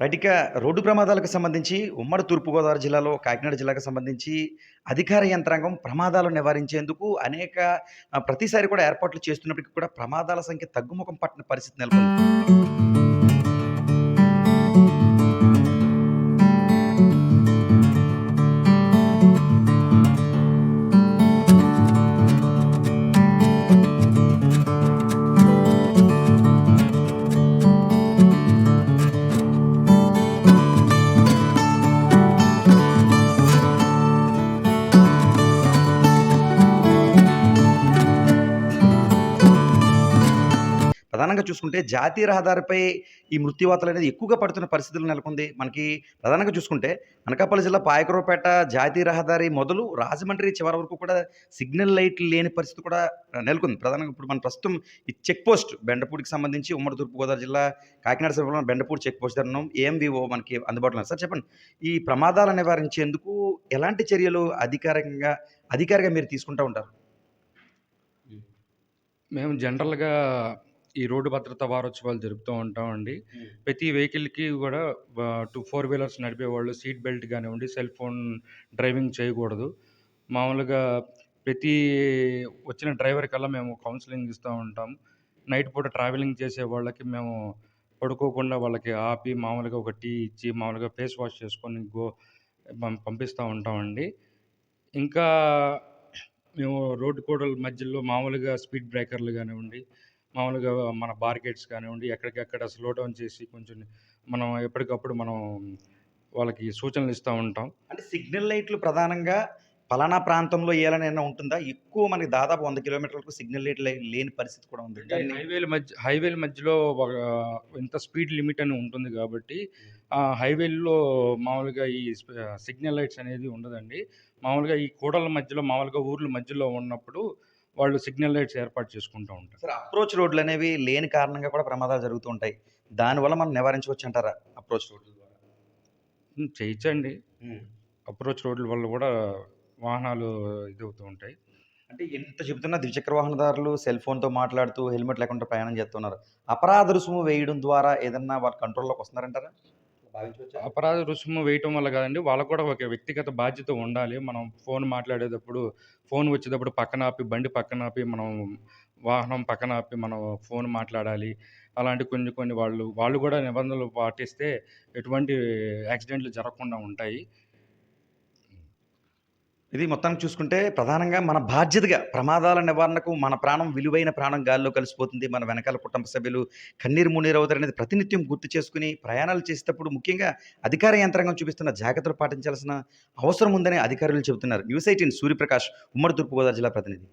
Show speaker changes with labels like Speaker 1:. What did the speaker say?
Speaker 1: Right ఇక road ప్రమాదాలకు సంబంధించి ఉమ్మడి తూర్పుగోదావరి జిల్లాలో కాకినాడ జిల్లాకు సంబంధించి అధికార యంత్రాంగం ప్రమాదాలు నివారించేందుకు అనేక ప్రతిసారి కూడా ఏర్పాట్లు చేస్తున్నప్పటికీ కూడా ప్రమాదాల సంఖ్య తగ్గుముఖం పట్టిన పరిస్థితి నెలకొంది. ప్రధానంగా చూసుకుంటే జాతీయ రహదారిపై ఈ మృత్యువాతలు అనేది ఎక్కువగా పడుతున్న పరిస్థితులు నెలకొంది. మనకి ప్రధానంగా చూసుకుంటే అనకాపల్లి జిల్లా పాయకరావుపేట జాతీయ రహదారి మొదలు రాజమండ్రి చివరి వరకు కూడా సిగ్నల్ లైట్లు లేని పరిస్థితి కూడా నెలకొంది. ప్రధానంగా ఇప్పుడు మన ప్రస్తుతం ఈ చెక్ పోస్ట్ బెండపూడికి సంబంధించి ఉమ్మడి తూర్పుగోదావరి జిల్లా కాకినాడ సమీపంలో బెండపూడి చెక్ పోస్ట్ దగ్గర ఉన్నాం ఏఎంవిఓ మనకి అందుబాటులో ఉన్నారు. సార్ చెప్పండి ఈ ప్రమాదాలు నివారించేందుకు ఎలాంటి చర్యలు అధికారికంగా అధికారిగా మీరు తీసుకుంటూ ఉంటారు?
Speaker 2: మేము జనరల్‌గా ఈ రోడ్డు భద్రతా వారోత్సవాలు జరుపుతూ ఉంటామండి. ప్రతి వెహికల్‌కి ఆహ్, టు ఫోర్ వీలర్స్ నడిపేవాళ్ళు సీట్ బెల్ట్ గానివ్వండి, సెల్ ఫోన్ డ్రైవింగ్ చేయకూడదు. మామూలుగా ప్రతి వచ్చిన డ్రైవర్‌కల్లా మేము కౌన్సెలింగ్ ఇస్తా ఉంటాం. నైట్ పూట ట్రావెలింగ్ చేసే వాళ్ళకి మేము పడుకోకుండా వాళ్ళకి ఆపి మామూలుగా ఒక టీ ఇచ్చి, మామూలుగా ఫేస్ వాష్ చేసుకొని గో పంపిస్తా ఉంటామండి. ఇంకా మేము రోడ్డు కూడల మధ్యలో మామూలుగా స్పీడ్ బ్రేకర్‌లు గానివ్వండి, మామూలుగా మన బార్గేట్స్ కానివ్వండి, ఎక్కడికక్కడ స్లో డౌన్ చేసి కొంచెం మనం ఎప్పటికప్పుడు మనం వాళ్ళకి సూచనలు ఇస్తా ఉంటాం.
Speaker 1: అంటే సిగ్నల్ లైట్లు ప్రధానంగా పలానా ప్రాంతంలో ఏలనైనా ఉంటుందా? ఎక్కువ మనకి దాదాపు 100 కిలోమీటర్లకు సిగ్నల్ లైట్ లేని పరిస్థితి కూడా ఉంది.
Speaker 2: హైవేల మధ్య హైవేల మధ్యలో ఇంత స్పీడ్ లిమిట్ అని ఉంటుంది గాబట్టి, ఆ హైవేల్లో మామూలుగా ఈ సిగ్నల్ లైట్స్ అనేది ఉండదండి. మామూలుగా ఈ కూడల మధ్యలో మామూలుగా ఊర్ల మధ్యలో ఉన్నప్పుడు వాళ్ళు సిగ్నల్ లైట్స్ ఏర్పాటు చేసుకుంటా ఉంటారు.
Speaker 1: సార్ అప్రోచ్ రోడ్లనేవి లేని కారణంగా కూడా ప్రమాదాలు జరుగుతూ ఉంటాయి. దానివల్ల మనం నివారించవచ్చంటారా అప్రోచ్ రోడ్ల ద్వారా?
Speaker 2: హ్మ్. అప్రోచ్ రోడ్ల వల్ల గూడా వాహనాలు ఇదవుతూ ఉంటాయి.
Speaker 1: అంటే ఎంత చెబుతున్నా ద్విచక్ర వాహనదారులు సెల్ ఫోన్‌తో మాట్లాడుతూ హెల్మెట్ లేకుండా ప్రయాణం చేస్తున్నారు. అపరాధ రుసుము వేయడం ద్వారా ఏదన్నా వాళ్ళ కంట్రోల్‌లోకి వస్తున్నారంటారా?
Speaker 2: అపరాధ రుసుము వేయటం వల్ల కాదండి. వాళ్ళకి కూడా ఒక వ్యక్తిగత బాధ్యత ఉండాలి. మనం ఫోన్ మాట్లాడేటప్పుడు, ఫోన్ వచ్చేటప్పుడు పక్కన ఆపి, బండి పక్కన ఆపి, మనం వాహనం పక్కన ఆపి, మనం ఫోన్ మాట్లాడాలి. అలాంటి కొన్ని కొన్ని వాళ్ళు, వాళ్ళు కూడా నిబంధనలు పాటిస్తే ఎటువంటి యాక్సిడెంట్లు జరగకుండా ఉంటాయి.
Speaker 1: ఇది మొత్తానికి చూసుకుంటే ప్రధానంగా మన బాధ్యతగా ప్రమాదాల నివారణకు మన ప్రాణం విలువైన ప్రాణం గాల్లో కలిసిపోతుంది. మన వెనకాల కుటుంబ సభ్యులు కన్నీరు మున్నీరవుతారనేది ప్రతినిత్యం గుర్తు చేసుకుని ప్రయాణాలు చేసేటప్పుడు ముఖ్యంగా అధికార యంత్రాంగం చూపిస్తున్న జాగ్రత్తలు పాటించాల్సిన అవసరం ఉందని అధికారులు చెబుతున్నారు. న్యూస్ 18 సూర్యప్రకాష్ ఉమ్మడి తూర్పుగోదావరి జిల్లా ప్రతినిధి.